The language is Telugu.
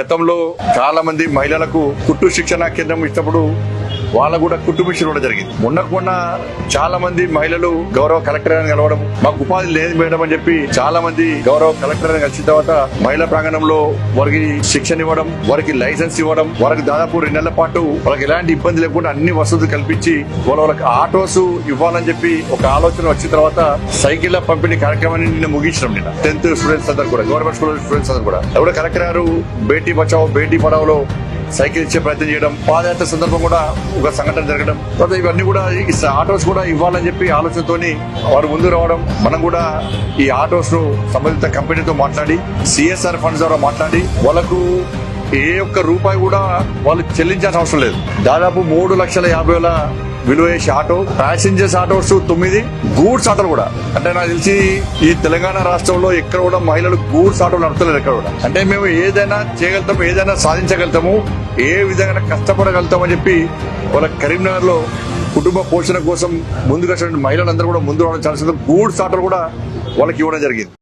గతంలో చాలా మంది మహిళలకు కుట్టు శిక్షణ కేంద్రం ఇచ్చినప్పుడు వాళ్ళ కూడా కుట్టు మిషన్ జరిగింది. మొన్నకు మొన్న చాలా మంది మహిళలు గౌరవ కలెక్టర్ గారిని కలవడం మాకు ఉపాధి లేదు మేడం అని చెప్పి చాలా మంది గౌరవ కలెక్టర్ గారిని కలిసిన తర్వాత మహిళా ప్రాంగణంలో వారికి శిక్షణ ఇవ్వడం వారికి లైసెన్స్ ఇవ్వడం వారికి దాదాపు రెండు నెలల పాటు వాళ్ళకి ఎలాంటి ఇబ్బంది లేకుండా అన్ని వసతులు కల్పించి వాళ్ళ వాళ్ళకి ఆటోస్ ఇవ్వాలని చెప్పి ఒక ఆలోచన వచ్చిన తర్వాత సైకిళ్ళ పంపిణీ కార్యక్రమాన్ని నిన్న ముగించడం నిన్న. టెన్త్ స్టూడెంట్స్ అందరు కూడా గవర్నమెంట్ స్కూల్ స్టూడెంట్స్ అందరు కూడా. ఎవరు కలెక్టర్ గారు బేటీ బచావో బేటీ పడావో సైకిల్ ఇచ్చే ప్రయత్నం చేయడం పాదయాత్ర సందర్భం కూడా ఒక సంఘటన జరగడం తర్వాత ఇవన్నీ కూడా ఈ ఆటోస్ కూడా ఇవ్వాలని చెప్పి ఆలోచనతోని వారు ముందు రావడం మనం కూడా ఈ ఆటోస్ను సంబంధిత కంపెనీతో మాట్లాడి సిఎస్ఆర్ ఫండ్స్ ద్వారా మాట్లాడి వాళ్ళకు ఏ ఒక్క రూపాయి కూడా వాళ్ళు చెల్లించాల్సిన అవసరం లేదు. దాదాపు మూడు లక్షల యాభై వేల విలువ చేసే ఆటో ప్యాసింజర్స్ ఆటోస్ తొమ్మిది గూడ్స్ ఆటోలు కూడా. అంటే నాకు తెలిసి ఈ తెలంగాణ రాష్ట్రంలో ఎక్కడ కూడా మహిళలు గూడ్స్ ఆటోలు నడుపుతలేరు ఎక్కడ కూడా. అంటే మేము ఏదైనా చేయగలుగుతాము ఏదైనా సాధించగలుగుతాము ఏ విధంగా కష్టపడగలుగుతామని చెప్పి వాళ్ళ కరీంనగర్లో కుటుంబ పోషణ కోసం ముందుకు వచ్చిన మహిళలందరూ కూడా ముందు రావడం చాలా గూడ్స్ ఆటోలు కూడా వాళ్ళకి ఇవ్వడం జరిగింది.